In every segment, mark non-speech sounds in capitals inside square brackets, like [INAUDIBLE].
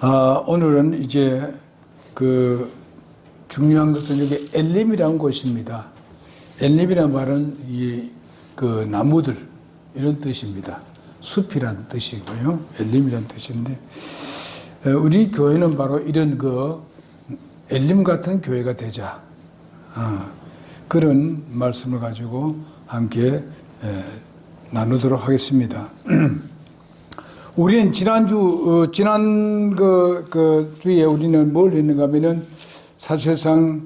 아, 오늘은 이제 그 중요한 것은 여기 엘림이라는 곳입니다. 엘림이라는 말은 이 그 나무들 이런 뜻입니다. 숲이라는 뜻이고요. 엘림이라는 뜻인데 에, 우리 교회는 바로 이런 그 엘림 같은 교회가 되자 아, 그런 말씀을 가지고 함께 에, 나누도록 하겠습니다. [CLEARS THROAT] 우리는 지난주, 어, 지난 그, 그 주에 우리는 뭘 했는가 하면은 사실상,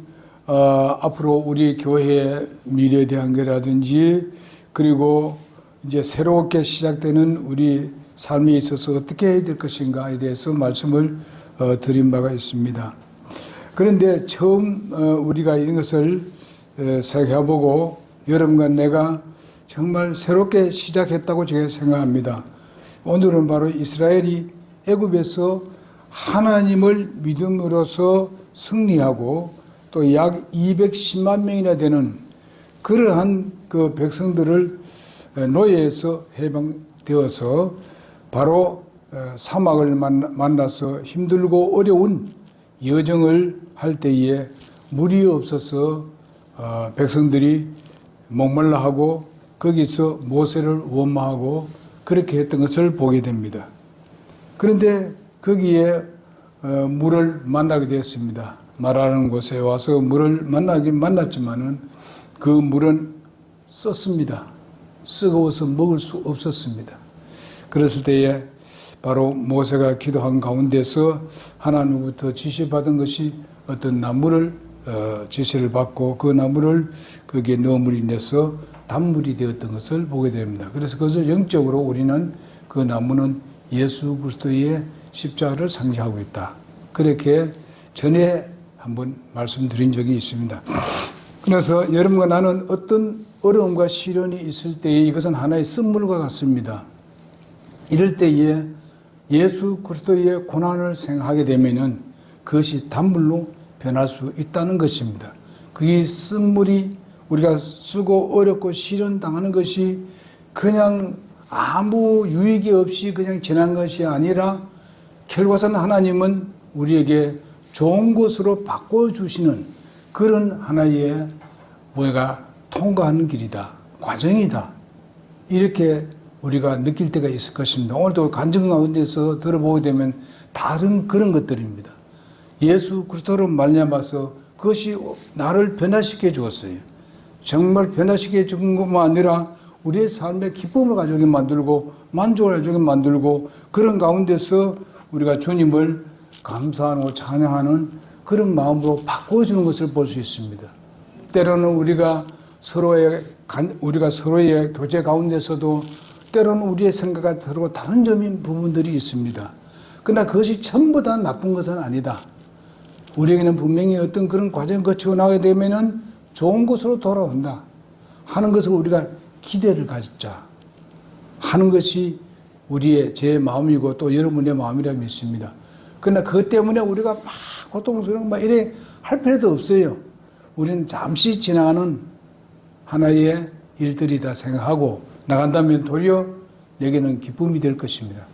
어, 앞으로 우리 교회의 미래에 대한 거라든지 그리고 이제 새롭게 시작되는 우리 삶에 있어서 어떻게 해야 될 것인가에 대해서 말씀을 어, 드린 바가 있습니다. 그런데 처음 어, 우리가 이런 것을 에, 생각해보고 여러분과 내가 정말 새롭게 시작했다고 제가 생각합니다. 오늘은 바로 이스라엘이 애굽에서 하나님을 믿음으로써 승리하고 또 약 210만 명이나 되는 그러한 그 백성들을 노예에서 해방되어서 바로 어, 사막을 만나- 만나서 힘들고 어려운 여정을 할 때에 물이 없어서 어, 백성들이 목말라 하고 거기서 모세를 원망하고 그렇게 했던 것을 보게 됩니다. 그런데 거기에 어, 물을 만나게 되었습니다. 말하는 곳에 와서 물을 만나긴 만났지만은 그 물은 썼습니다. 쓰거워서 먹을 수 없었습니다. 그랬을 때에 바로 모세가 기도한 가운데서 하나님부터 지시받은 것이 어떤 나무를 어, 지시를 받고 그 나무를 거기에 넣음으로 인해서 단물이 되었던 것을 보게 됩니다. 그래서 그것을 영적으로 우리는 그 나무는 예수 그리스도의 십자가를 상징하고 있다. 그렇게 전에 한번 말씀드린 적이 있습니다. 그래서 여러분과 나는 어떤 어려움과 시련이 있을 때에 이것은 하나의 선물과 같습니다. 이럴 때에 예수 그리스도의 고난을 생각하게 되면은 그것이 단물로 변할 수 있다는 것입니다. 그게 선물이 우리가 쓰고 어렵고 시련 당하는 것이 그냥 아무 유익이 없이 그냥 지난 것이 아니라 결과선 하나님은 우리에게 좋은 것으로 바꿔주시는 그런 하나의 뭐가 통과하는 길이다. 과정이다. 이렇게 우리가 느낄 때가 있을 것입니다. 오늘도 간증 가운데서 들어보게 되면 다른 그런 것들입니다. 예수 그리스도로 말미암아서 그것이 나를 변화시켜 주었어요. 정말 변화시켜 준 것만 아니라 우리의 삶에 기쁨을 가져오게 만들고 만족을 가져오게 만들고 그런 가운데서 우리가 주님을 감사하고 찬양하는 그런 마음으로 바꿔주는 것을 볼 수 있습니다. 때로는 우리가 서로의 간- 우리가 서로의 교제 가운데서도 때로는 우리의 생각과 서로 다른 점인 부분들이 있습니다. 그러나 그것이 전부 다 나쁜 것은 아니다. 우리에게는 분명히 어떤 그런 과정을 거치고 나가게 되면은 좋은 것으로 돌아온다. 하는 것을 우리가 기대를 가졌자. 하는 것이 우리의 제 마음이고 또 여러분의 마음이라 믿습니다. 그러나 그것 때문에 우리가 막 고통스러운 막 이래 할 필요도 없어요. 우리는 잠시 지나가는 하나의 일들이다 생각하고 나간다면 도리어 내게는 기쁨이 될 것입니다.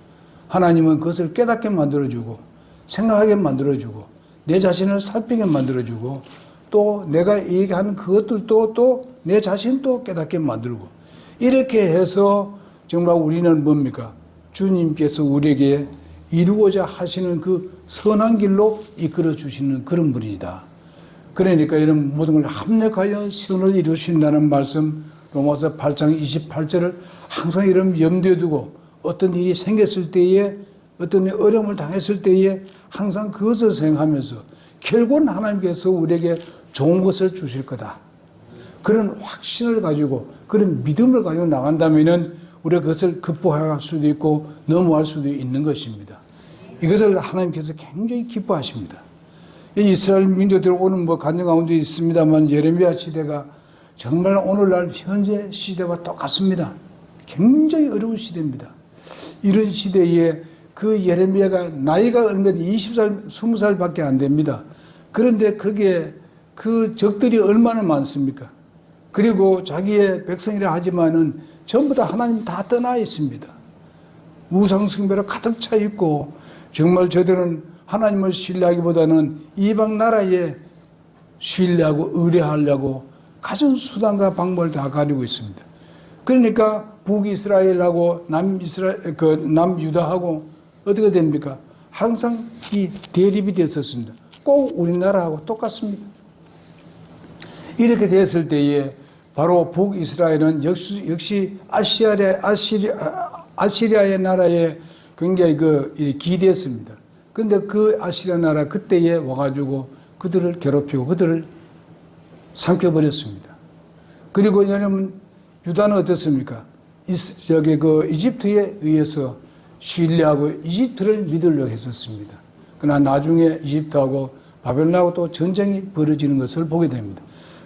하나님은 그것을 깨닫게 만들어주고 생각하게 만들어주고 내 자신을 살피게 만들어주고 또 내가 얘기하는 그것들도 또 내 자신도 깨닫게 만들고 이렇게 해서 정말 우리는 뭡니까? 주님께서 우리에게 이루고자 하시는 그 선한 길로 이끌어 주시는 그런 분이다. 그러니까 이런 모든 걸 합력하여 선을 이루신다는 말씀 로마서 8장 28절을 항상 이런 염두에 두고 어떤 일이 생겼을 때에 어떤 어려움을 당했을 때에 항상 그것을 생각하면서 결국은 하나님께서 우리에게 좋은 것을 주실 거다. 그런 확신을 가지고 그런 믿음을 가지고 나간다면은 우리가 그것을 극복할 수도 있고 넘어갈 수도 있는 것입니다. 이것을 하나님께서 굉장히 기뻐하십니다. 이 이스라엘 민족들 오늘 뭐 간증 가운데 있습니다만 예레미야 시대가 정말 오늘날 현재 시대와 똑같습니다. 굉장히 어려운 시대입니다. 이런 시대에 그 예레미야가 나이가 얼마 20살, 20살밖에 안 됩니다. 그런데 거기에 그 적들이 얼마나 많습니까? 그리고 자기의 백성이라 하지만은 전부 다 하나님 다 떠나 있습니다. 우상숭배로 가득 차 있고 정말 저들은 하나님을 신뢰하기보다는 이방 나라에 신뢰하고 의뢰하려고 가진 수단과 방법을 다 가지고 있습니다. 그러니까 북이스라엘하고 남이스라엘 그 남유다하고 어떻게 됩니까? 항상 이 대립이 됐었습니다. 꼭 우리나라하고 똑같습니다. 이렇게 됐을 때에 바로 북이스라엘은 역시, 역시 아시아의 아시리아, 아시리아의 나라에 굉장히 그 기대했습니다. 근데 그 아시리아 나라 그때에 와가지고 그들을 괴롭히고 그들을 삼켜버렸습니다. 그리고 여러분 유다는 어떻습니까? 저기 그 이집트에 의해서 신뢰하고 이집트를 믿으려고 했었습니다. 그러나 나중에 이집트하고 바벨론하고 또 전쟁이 벌어지는 것을 보게 됩니다.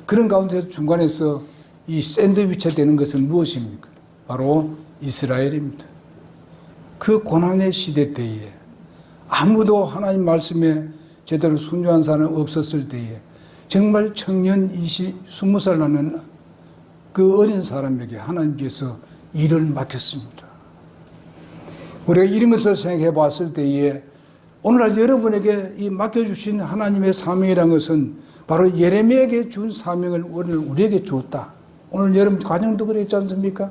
그런 가운데서 중간에서 이 샌드위치 되는 것은 무엇입니까? 바로 이스라엘입니다. 그 고난의 시대 때에 아무도 하나님 말씀에 제대로 순종한 사람 없었을 때에 정말 청년 20, 20살 나는 그 어린 사람에게 하나님께서 일을 맡겼습니다. 우리가 이런 것을 생각해 봤을 때에 오늘날 여러분에게 이 맡겨주신 하나님의 사명이라는 것은 바로 예레미야에게 준 사명을 오늘 우리에게 주었다. 오늘 여러분 가정도 그랬지 않습니까?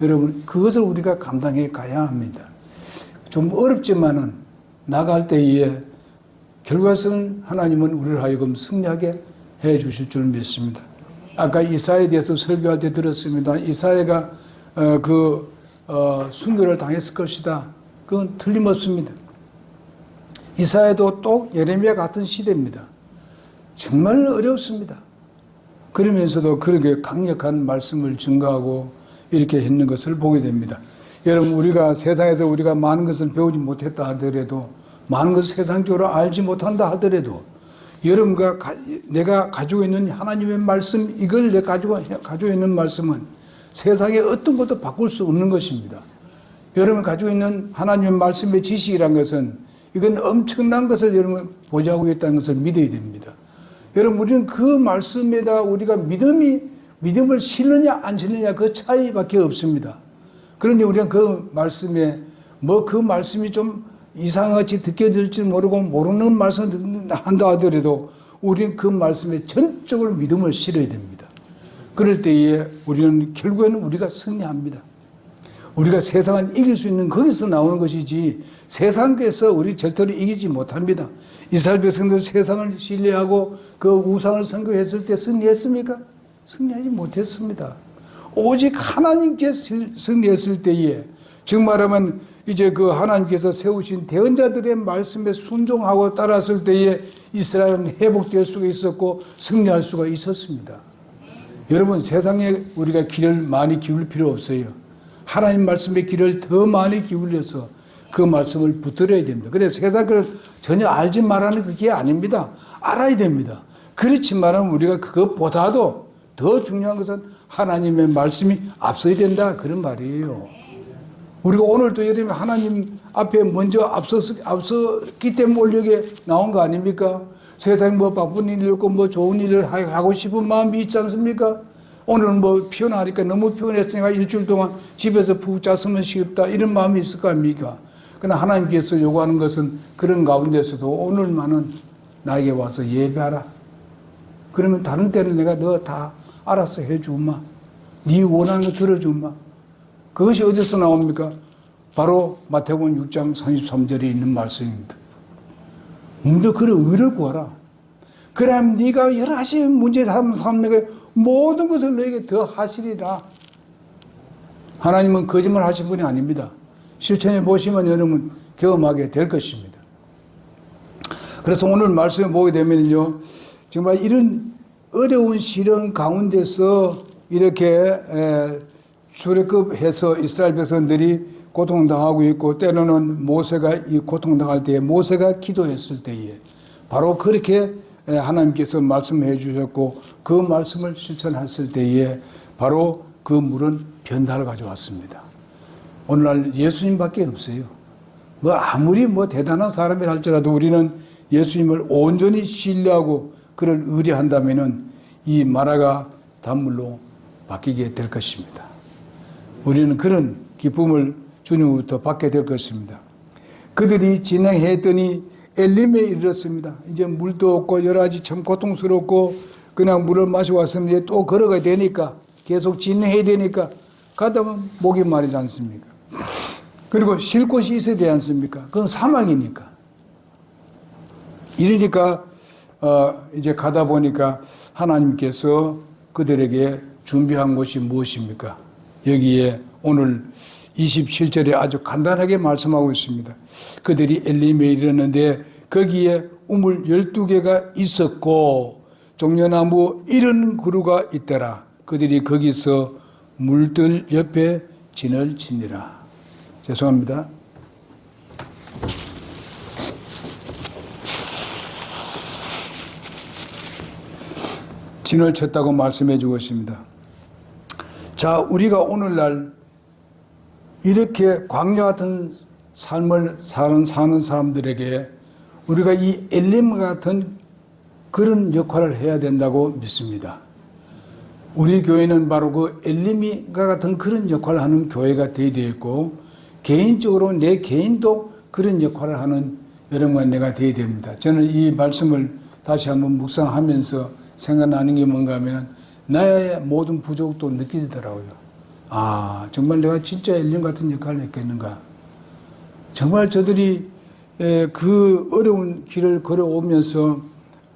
여러분 그것을 우리가 감당해 가야 합니다. 좀 어렵지만은 나갈 때에 결과적은 하나님은 우리를 하여금 승리하게 해 주실 줄 믿습니다. 아까 이사에 대해서 설교할 때 들었습니다. 이사야가 어, 그 어, 순교를 당했을 것이다. 그건 틀림없습니다. 이사야도 또 예레미야 같은 시대입니다. 정말 어렵습니다. 그러면서도 그렇게 강력한 말씀을 증가하고 이렇게 했는 것을 보게 됩니다. 여러분 우리가 세상에서 우리가 많은 것을 배우지 못했다 하더라도 많은 것을 세상적으로 알지 못한다 하더라도 여러분과 가, 내가 가지고 있는 하나님의 말씀 이걸 내가 가지고 가지고 있는 말씀은 세상에 어떤 것도 바꿀 수 없는 것입니다. 여러분 가지고 있는 하나님의 말씀의 지식이란 것은 이건 엄청난 것을 여러분 보유하고 있다는 것을 믿어야 됩니다. 여러분 우리는 그 말씀에다 우리가 믿음이 믿음을 실느냐 안 실느냐 그 차이밖에 없습니다. 그러니 우리는 그 말씀에 뭐 그 말씀이 좀 이상하지 듣게 될지 모르고 모르는 말씀을 한다 하더라도 우리는 그 말씀에 전적으로 믿음을 실어야 됩니다. 그럴 때에 우리는 결국에는 우리가 승리합니다. 우리가 세상을 이길 수 있는 거기서 나오는 것이지 세상에서 우리 절대로 이기지 못합니다. 이스라엘 백성들 세상을 신뢰하고 그 우상을 선교했을 때 승리했습니까? 승리하지 못했습니다. 오직 하나님께 승리했을 때에 즉 말하면 이제 그 하나님께서 세우신 대언자들의 말씀에 순종하고 따랐을 때에 이스라엘은 회복될 수가 있었고 승리할 수가 있었습니다. 여러분 세상에 우리가 길을 많이 기울 필요 없어요. 하나님 말씀의 길을 더 많이 기울여서 그 말씀을 붙들어야 됩니다. 그래서 세상을 전혀 알지 말라는 그게 아닙니다. 알아야 됩니다. 그렇지만 우리가 그것보다도 더 중요한 것은 하나님의 말씀이 앞서야 된다. 그런 말이에요. 우리가 오늘도 들면 하나님 앞에 먼저 앞서서, 앞섰기 때문에 올려게 나온 거 아닙니까? 세상에 뭐 바쁜 일이 없고 뭐 좋은 일을 하고 싶은 마음이 있지 않습니까? 오늘은 뭐 피곤하니까 너무 피곤했으니까 일주일 동안 집에서 푹 잤으면 싶다 이런 마음이 있을 거 아닙니까? 그러나 하나님께서 요구하는 것은 그런 가운데서도 오늘만은 나에게 와서 예배하라. 그러면 다른 때는 내가 너 다 알아서 해주마. 네 원하는 거 들어주마. 그것이 어디서 나옵니까? 바로 마태복음 6장 33절에 있는 말씀입니다. 먼저 그래 의를 구하라. 그럼 네가 여러 가지 문제 삼는 모든 것을 너에게 더 하시리라. 하나님은 거짓말 하신 분이 아닙니다. 실천해 보시면 여러분 경험하게 될 것입니다. 그래서 오늘 말씀을 보게 되면요. 정말 이런 어려운 시련 가운데서 이렇게 출애굽해서 이스라엘 백성들이 고통당하고 있고 때로는 모세가 이 고통당할 때에 모세가 기도했을 때에 바로 그렇게 하나님께서 말씀해 주셨고 그 말씀을 실천했을 때에 바로 그 물은 변화를 가져왔습니다. 오늘날 예수님밖에 없어요. 뭐 아무리 뭐 대단한 사람이라 할지라도 우리는 예수님을 온전히 신뢰하고 그를 의뢰한다면은 이 마라가 단물로 바뀌게 될 것입니다. 우리는 그런 기쁨을 주님부터 받게 될 것입니다. 그들이 진행했더니 엘림에 이르렀습니다. 이제 물도 없고 여러 가지 참 고통스럽고 그냥 물을 마시고 왔으면 또 걸어가야 되니까 계속 진행해야 되니까 가다 보면 목이 마르지 않습니까? 그리고 쉴 곳이 있어야 되지 않습니까? 그건 사막이니까. 이러니까 어 이제 가다 보니까 하나님께서 그들에게 준비한 곳이 무엇입니까? 여기에 오늘 27절에 아주 간단하게 말씀하고 있습니다. 그들이 엘림에 이르는데 거기에 우물 12개가 있었고 종려나무 이런 그루가 있더라. 그들이 거기서 물들 옆에 진을 치니라. 죄송합니다. 진을 쳤다고 말씀해 주고 있습니다. 자, 우리가 오늘날 이렇게 광야 같은 삶을 사는, 사는 사람들에게 우리가 이 엘림 같은 그런 역할을 해야 된다고 믿습니다. 우리 교회는 바로 그 엘리미가 같은 그런 역할을 하는 교회가 되어야 되겠고, 개인적으로 내 개인도 그런 역할을 하는 여러분과 내가 되어야 됩니다. 저는 이 말씀을 다시 한번 묵상하면서 생각나는 게 뭔가 하면 나의 모든 부족도 느끼더라고요. 아, 정말 내가 진짜 엘린 같은 역할을 했겠는가. 정말 저들이 에, 그 어려운 길을 걸어오면서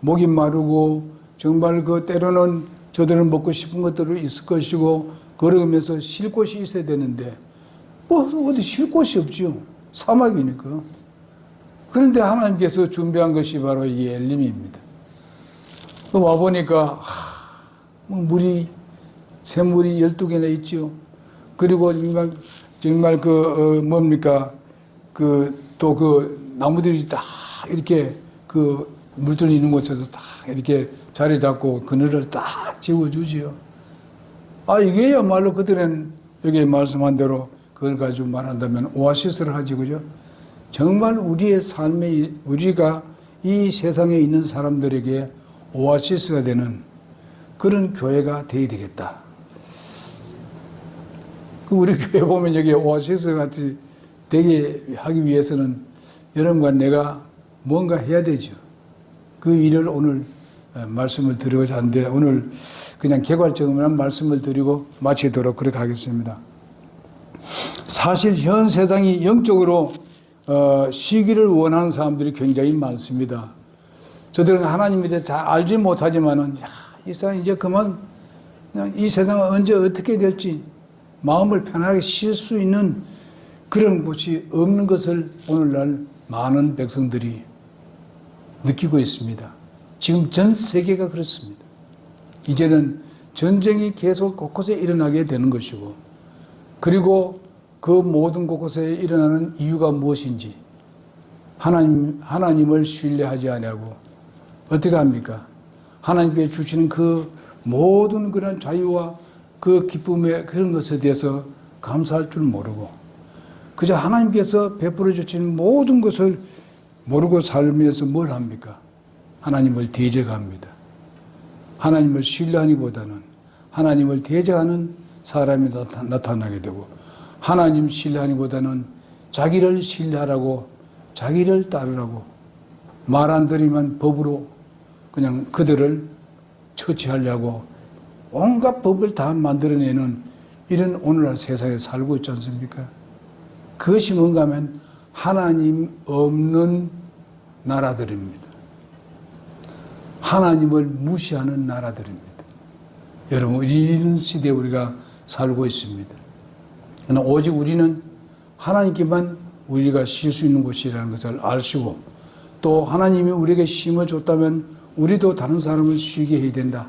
목이 마르고 정말 그 때로는 저들은 먹고 싶은 것들이 있을 것이고 걸어오면서 쉴 곳이 있어야 되는데 뭐 어디 쉴 곳이 없죠. 사막이니까. 그런데 하나님께서 준비한 것이 바로 이 엘림입니다. 와 보니까 뭐 물이 샘물이 12개나 있죠. 그리고 정말 정말 그 어, 뭡니까? 그 또 그 나무들이 딱 이렇게 그 물들 있는 곳에서 딱 이렇게 자리 잡고 그늘을 딱 지어주지요. 아, 이게야말로 그들은 여기 말씀한 대로 그걸 가지고 말한다면 오아시스를 하지, 그죠? 정말 우리의 삶에, 우리가 이 세상에 있는 사람들에게 오아시스가 되는 그런 교회가 되어야 되겠다. 그 우리 [LAUGHS] 교회 보면 여기 오아시스 같이 되게 하기 위해서는 여러분과 내가 뭔가 해야 되죠. 그 일을 오늘 어, 말씀을 드리고자 하는데 오늘 그냥 개괄적으로만 말씀을 드리고 마치도록 그렇게 하겠습니다. 사실 현 세상이 영적으로 어, 시기를 원하는 사람들이 굉장히 많습니다. 저들은 하나님에 대해 잘 알지 못하지만은 야, 이 세상 이제 그만 그냥 이 세상은 언제 어떻게 될지 마음을 편하게 쉴 수 있는 그런 곳이 없는 것을 오늘날 많은 백성들이 느끼고 있습니다. 지금 전 세계가 그렇습니다. 이제는 전쟁이 계속 곳곳에 일어나게 되는 것이고, 그리고 그 모든 곳곳에 일어나는 이유가 무엇인지, 하나님, 하나님을 신뢰하지 아니하고, 어떻게 합니까? 하나님께 주시는 그 모든 그런 자유와 그 기쁨의 그런 것에 대해서 감사할 줄 모르고, 그저 하나님께서 베풀어 주신 모든 것을 모르고 살면서 뭘 합니까? 하나님을 대적합니다. 하나님을 신뢰하기보다는 하나님을 대적하는 사람이 나타, 나게 되고 하나님 신뢰하기보다는 자기를 신뢰하라고 자기를 따르라고 말 안 들으면 법으로 그냥 그들을 처치하려고 온갖 법을 다 만들어내는 이런 오늘날 세상에 살고 있지 않습니까? 그것이 뭔가 하면 하나님 없는 나라들입니다. 하나님을 무시하는 나라들입니다. 여러분, 이런 시대에 우리가 살고 있습니다. 그러나 오직 우리는 하나님께만 우리가 쉴 수 있는 곳이라는 것을 아시고 또 하나님이 우리에게 힘을 줬다면 우리도 다른 사람을 쉬게 해야 된다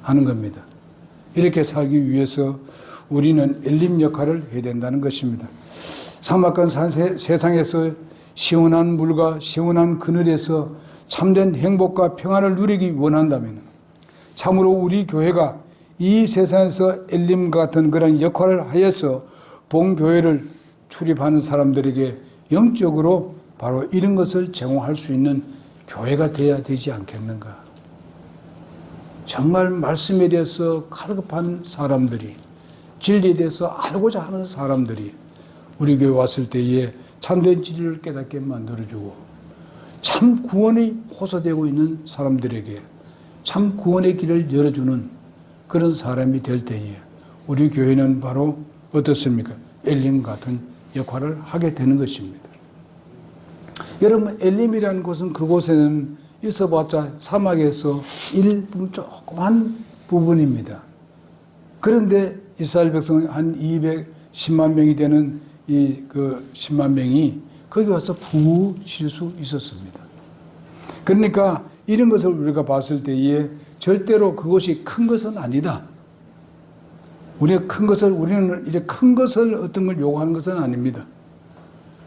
하는 겁니다. 이렇게 살기 위해서 우리는 엘림 역할을 해야 된다는 것입니다. 사막간 세상에서 시원한 물과 시원한 그늘에서 참된 행복과 평안을 누리기 원한다면 참으로 우리 교회가 이 세상에서 엘림 같은 그런 역할을 하여서 본교회를 출입하는 사람들에게 영적으로 바로 이런 것을 제공할 수 있는 교회가 되어야 되지 않겠는가. 정말 말씀에 대해서 칼급한 사람들이 진리에 대해서 알고자 하는 사람들이 우리 교회 왔을 때에 참된 진리를 깨닫게 만들어주고 참 구원이 호소되고 있는 사람들에게 참 구원의 길을 열어주는 그런 사람이 될 때에 우리 교회는 바로 어떻습니까? 엘림 같은 역할을 하게 되는 것입니다. 여러분 엘림이라는 곳은 그곳에는 있어봤자 사막에서 일부 조그만 부분입니다. 그런데 이스라엘 백성 한 210만 명이 되는 이 그 10만 명이 거기 와서 부으실 수 있었습니다. 그러니까 이런 것을 우리가 봤을 때에 절대로 그것이 큰 것은 아니다. 우리가 큰 것을 우리는 이제 큰 것을 어떤 걸 요구하는 것은 아닙니다.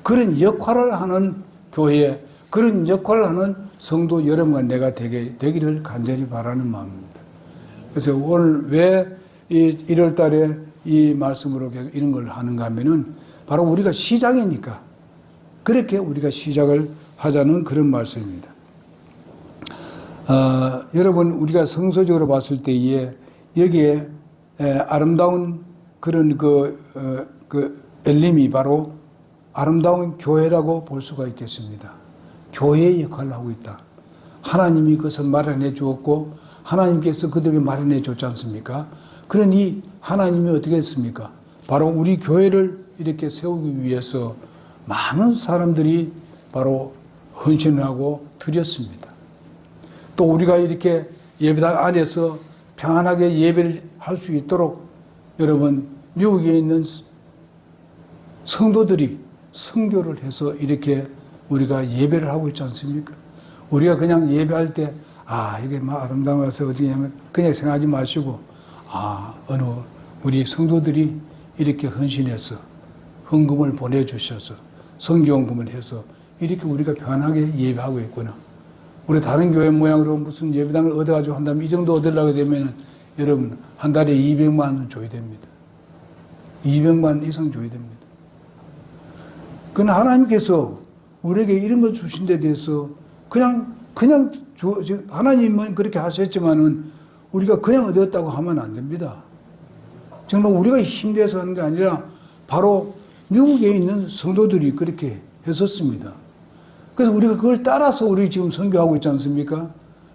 그런 역할을 하는 교회, 그런 역할을 하는 성도 여러분과 내가 되게 되기를 간절히 바라는 마음입니다. 그래서 오늘 왜 이 1월 달에 이 말씀으로 계속 이런 걸 하는가 하면은 바로 우리가 시작이니까 그렇게 우리가 시작을 하자는 그런 말씀입니다. 어, 여러분 우리가 성서적으로 봤을 때에 여기에 에, 아름다운 그런 그, 어, 그 엘림이 바로 아름다운 교회라고 볼 수가 있겠습니다. 교회의 역할을 하고 있다. 하나님이 그것을 마련해 주었고 하나님께서 그들에게 마련해 줬지 않습니까? 그러니 하나님이 어떻게 했습니까? 바로 우리 교회를 이렇게 세우기 위해서 많은 사람들이 바로 헌신을 하고 드렸습니다. 또 우리가 이렇게 예배당 안에서 평안하게 예배를 할 수 있도록 여러분 미국에 있는 성도들이 성교를 해서 이렇게 우리가 예배를 하고 있지 않습니까? 우리가 그냥 예배할 때, 아, 이게 막 아름다워서 어디냐면 그냥 생각하지 마시고, 아, 어느 우리 성도들이 이렇게 헌신해서 헌금을 보내주셔서 성교원금을 해서 이렇게 우리가 편하게 예배하고 있구나. 우리 다른 교회 모양으로 무슨 예배당을 얻어가지고 한다면 이 정도 얻으려고 되면 여러분 한 달에 200만 원 줘야 됩니다. 200만 이상 줘야 됩니다. 그건 하나님께서 우리에게 이런 걸 주신 데 대해서 그냥, 그냥 주, 하나님은 그렇게 하셨지만은 우리가 그냥 얻었다고 하면 안 됩니다. 정말 우리가 힘내서 하는 게 아니라 바로 미국에 있는 성도들이 그렇게 했었습니다. 그래서 우리가 그걸 따라서 우리 지금 선교하고 있지 않습니까?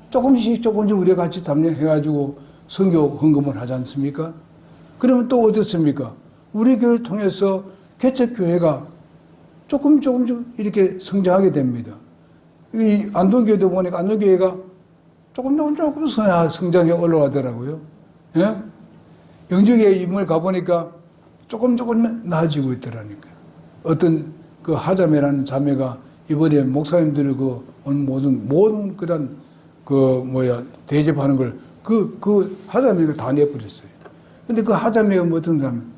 조금씩 조금씩 우리가 같이 담력해가지고 선교 헌금을 하지 않습니까? 그러면 또 어떻습니까? 우리 교회를 통해서 개척교회가 조금 조금씩 이렇게 성장하게 됩니다. 이 안동교회도 보니까 안동교회가 조금 조금 조금 성장해 올라가더라고요. 예? 영주교회 이문을 가보니까 조금 조금 나아지고 있더라니까요. 어떤 그 하자매라는 자매가 이번에 목사님들 그 모든 모든 그런 그 뭐야 대접하는 걸 그 그 하자매가 다 내버렸어요. 근데 그 하자매가 뭐 어떤 사람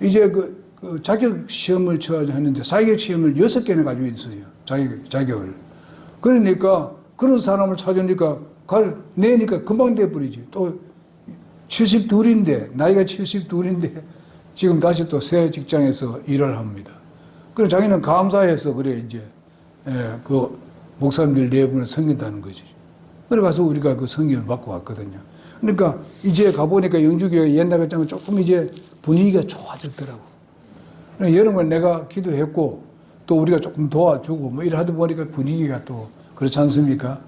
이제 그, 그 자격 시험을 쳐야 하는데 자격 시험을 여섯 개나 가지고 있어요. 자격 자격을. 그러니까 그런 사람을 찾으니까 가, 내니까 금방 돼버리지. 또 72인데 나이가 72인데 지금 다시 또 새 직장에서 일을 합니다. 그래 자기는 감사해서 그래 이제 예, 그 목사님들 네 분을 섬긴다는 거지. 그래 가서 우리가 그 성경을 받고 왔거든요. 그러니까 이제 가보니까 영주교회 옛날 같지만 조금 이제 분위기가 좋아졌더라고. 여러 번 내가 기도했고 또 우리가 조금 도와주고 뭐 이래 하다 보니까 분위기가 또 그렇지 않습니까?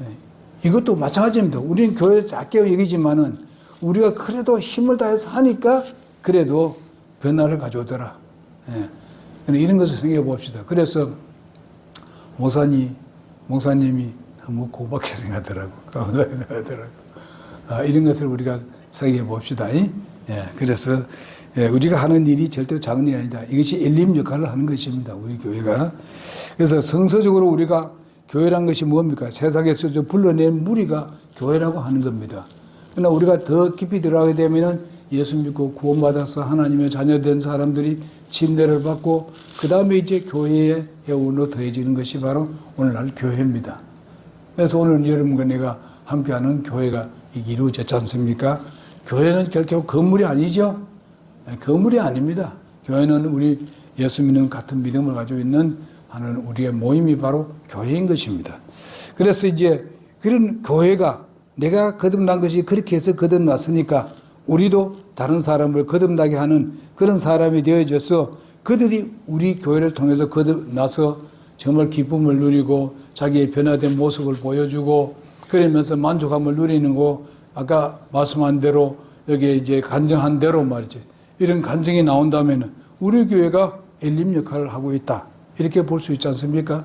예. 이것도 마찬가지입니다. 우리는 교회 작게 여기지만은 우리가 그래도 힘을 다해서 하니까 그래도 변화를 가져오더라. 예. 이런 것을 생각해 봅시다. 그래서 목사님, 목사님이 너무 고맙게 [LAUGHS] 생각하더라고. 생각하더라고. 아, 이런 것을 우리가 생각해 봅시다. 예. 그래서 예, 우리가 하는 일이 절대 작은 일이 아니다. 이것이 엘림 역할을 하는 것입니다. 우리 교회가. 그래서 성서적으로 우리가 교회란 것이 뭡니까? 세상에서 저 불러낸 무리가 교회라고 하는 겁니다. 그러나 우리가 더 깊이 들어가게 되면은 예수 믿고 구원받아서 하나님의 자녀된 사람들이 침례를 받고 그 다음에 이제 교회의 해운으로 더해지는 것이 바로 오늘날 교회입니다. 그래서 오늘 여러분과 내가 함께하는 교회가 이루어졌지 않습니까? 교회는 결코 건물이 아니죠. 네, 건물이 아닙니다. 교회는 우리 예수 믿는 같은 믿음을 가지고 있는 하는 우리의 모임이 바로 교회인 것입니다. 그래서 이제 그런 교회가 내가 거듭난 것이 그렇게 해서 거듭났으니까 우리도 다른 사람을 거듭나게 하는 그런 사람이 되어져서 그들이 우리 교회를 통해서 그들 나서 정말 기쁨을 누리고 자기의 변화된 모습을 보여주고 그러면서 만족함을 누리는 거 아까 말씀한 대로 여기에 이제 간증한 대로 말이지 이런 간증이 나온다면은 우리 교회가 엘림 역할을 하고 있다 이렇게 볼 수 있지 않습니까?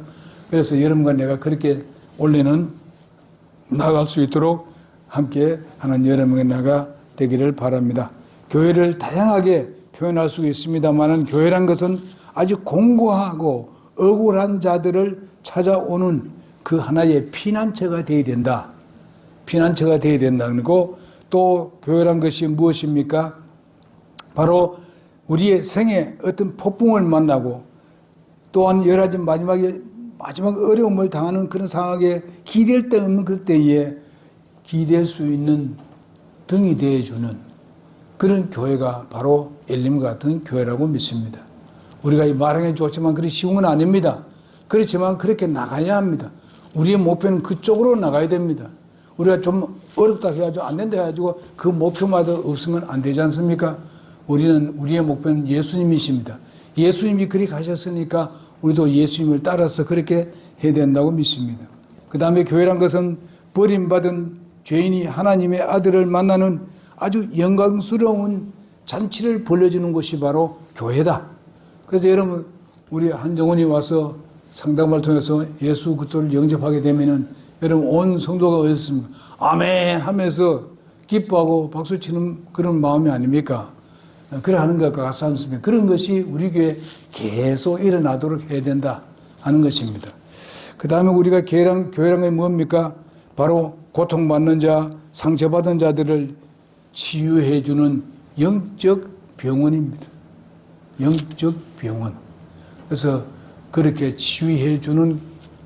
그래서 여러분과 내가 그렇게 올해는 나갈 수 있도록 함께 하는 여러분의 나가 되기를 바랍니다. 교회를 다양하게 표현할 수 있습니다만은 교회란 것은 아주 공고하고 억울한 자들을 찾아오는 그 하나의 피난처가 되어야 된다. 피난처가 되어야 된다는 거. 또 교회란 것이 무엇입니까? 바로 우리의 생에 어떤 폭풍을 만나고 또한 여러 가지 마지막에 마지막 어려움을 당하는 그런 상황에 기댈 데 없는 그때에 기댈 수 있는 등이 되어주는 그런 교회가 바로 엘림 같은 교회라고 믿습니다. 우리가 이 말하기 좋지만 그리 쉬운 건 아닙니다. 그렇지만 그렇게 나가야 합니다. 우리의 목표는 그쪽으로 나가야 됩니다. 우리가 좀 어렵다 해가지고 안 된다 해가지고 그 목표마다 없으면 안 되지 않습니까? 우리는 우리의 목표는 예수님이십니다. 예수님이 그리 가셨으니까 우리도 예수님을 따라서 그렇게 해야 된다고 믿습니다. 그 다음에 교회란 것은 버림받은 죄인이 하나님의 아들을 만나는 아주 영광스러운 잔치를 벌려주는 것이 바로 교회다. 그래서 여러분, 우리 한정훈이 와서 상담을 통해서 예수 그리스도를 영접하게 되면은 여러분 온 성도가 어딨습니까? 아멘 하면서 기뻐하고 박수 치는 그런 마음이 아닙니까? 그래 하는 것과 같지 않습니까? 그런 것이 우리 교회에 계속 일어나도록 해야 된다 하는 것입니다. 그 다음에 우리가 교회란, 교회란 게 뭡니까? 바로 고통받는 자, 상처받은 자들을 치유해 주는 영적 병원입니다. 영적 병원. 그래서 그렇게 치유해 주는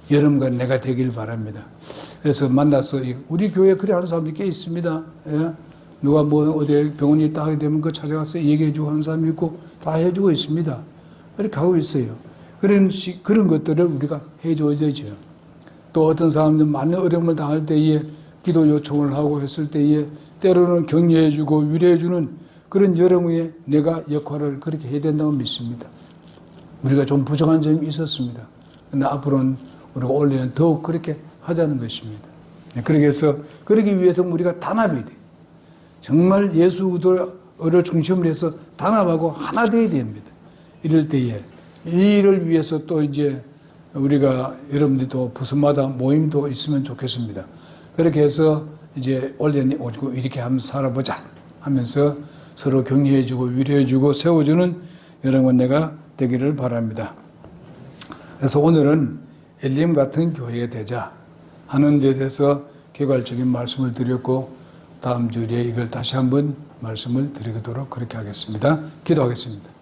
여러분과 내가 되길 바랍니다. 그래서 만나서 우리 교회 그래 하는 사람들이 꽤 있습니다. 예? 누가 뭐 어디 병원이 있다 하게 되면 그 찾아가서 얘기해주고 하는 사람이 있고 다 해주고 있습니다. 이렇게 하고 있어요. 그런 시, 그런 것들을 우리가 해줘야 되죠. 또 어떤 사람들 많은 어려움을 당할 때에 기도 요청을 하고 했을 때에 때로는 격려해주고 위로해주는 그런 여러분의 내가 역할을 그렇게 해야 된다고 믿습니다. 우리가 좀 부족한 점이 있었습니다. 그러나 앞으로는 우리가 올해는 더욱 그렇게 하자는 것입니다. 네, 그렇게 해서 그러기 위해서 우리가 단합이 돼. 정말 예수 그리스도를 중심으로 해서 단합하고 하나 되어야 됩니다. 이럴 때에 이 일을 위해서 또 이제 우리가 여러분들도 부서마다 모임도 있으면 좋겠습니다. 그렇게 해서 이제 올해는 오고 이렇게 한번 살아보자 하면서 서로 격려해주고 위로해주고 세워주는 여러분 내가 되기를 바랍니다. 그래서 오늘은 엘림 같은 교회가 되자 하는 데 대해서 개괄적인 말씀을 드렸고 다음 주에 이걸 다시 한번 말씀을 드리도록 그렇게 하겠습니다. 기도하겠습니다.